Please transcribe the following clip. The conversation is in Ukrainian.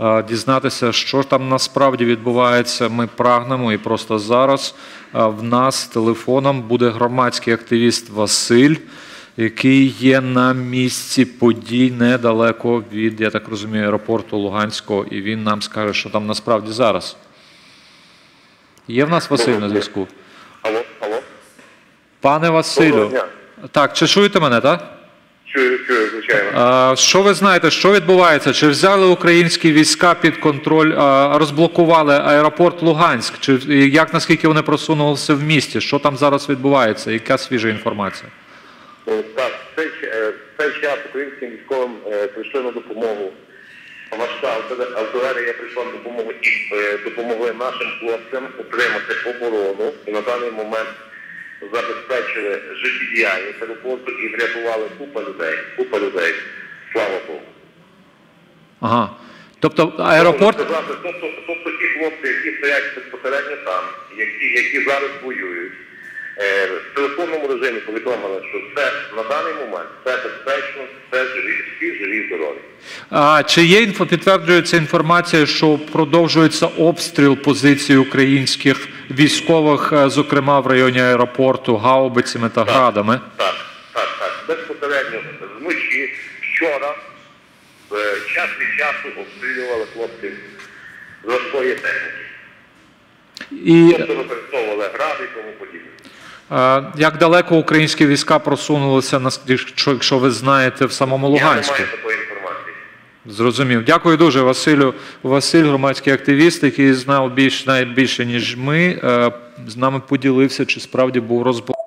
е, дізнатися, що там насправді відбувається. Ми прагнемо, і просто зараз е, в нас телефоном буде громадський активіст Василь, який є на місці подій недалеко від, я так розумію, аеропорту Луганського, і він нам скаже, що там насправді зараз. Є в нас Василь на зв'язку? Алло, алло. Пане Василю, так, чи чуєте мене, так? Чую, чую, звичайно. А, що ви знаєте, що відбувається? Чи взяли українські війська під контроль, а, розблокували аеропорт Луганськ? Чи як наскільки вони просунулися в місті? Що там зараз відбувається? Яка свіжа інформація? Е, Так, в цей, е, в цей час українським військовим е, прийшли на допомогу. Важка артилерія прийшла на допомогу і допомогли нашим хлопцям утримати оборону і на даний момент забезпечили життєдіяльність аеропорту і врятували купа людей. Купа людей. Слава Богу. Ага. Тобто аеропорт. Можу Тобто, тобто ті хлопці, які стоять безпосередньо там, які, які зараз воюють, в телефонному режимі повідомили, що це на даний момент все безпечно, все живі, всі живі здорові. А, чи є інфо, підтверджується інформація, що продовжується обстріл позицій українських військових, е, зокрема в районі аеропорту, гаубицями та градами? Так, так, так. Безпосередньо вночі, вчора, е, час від часу обстрілювали хлопців з важкої техніки. І Тобто використовували гради і тому подібне. Е, як далеко українські війська просунулися, якщо, ви знаєте, в самому Я не маю такої інформації. Зрозумів. Дякую дуже, Василю. Василь, громадський активіст, який знав більш найбільше більше, ніж ми, е, з нами поділився, чи справді був розбор.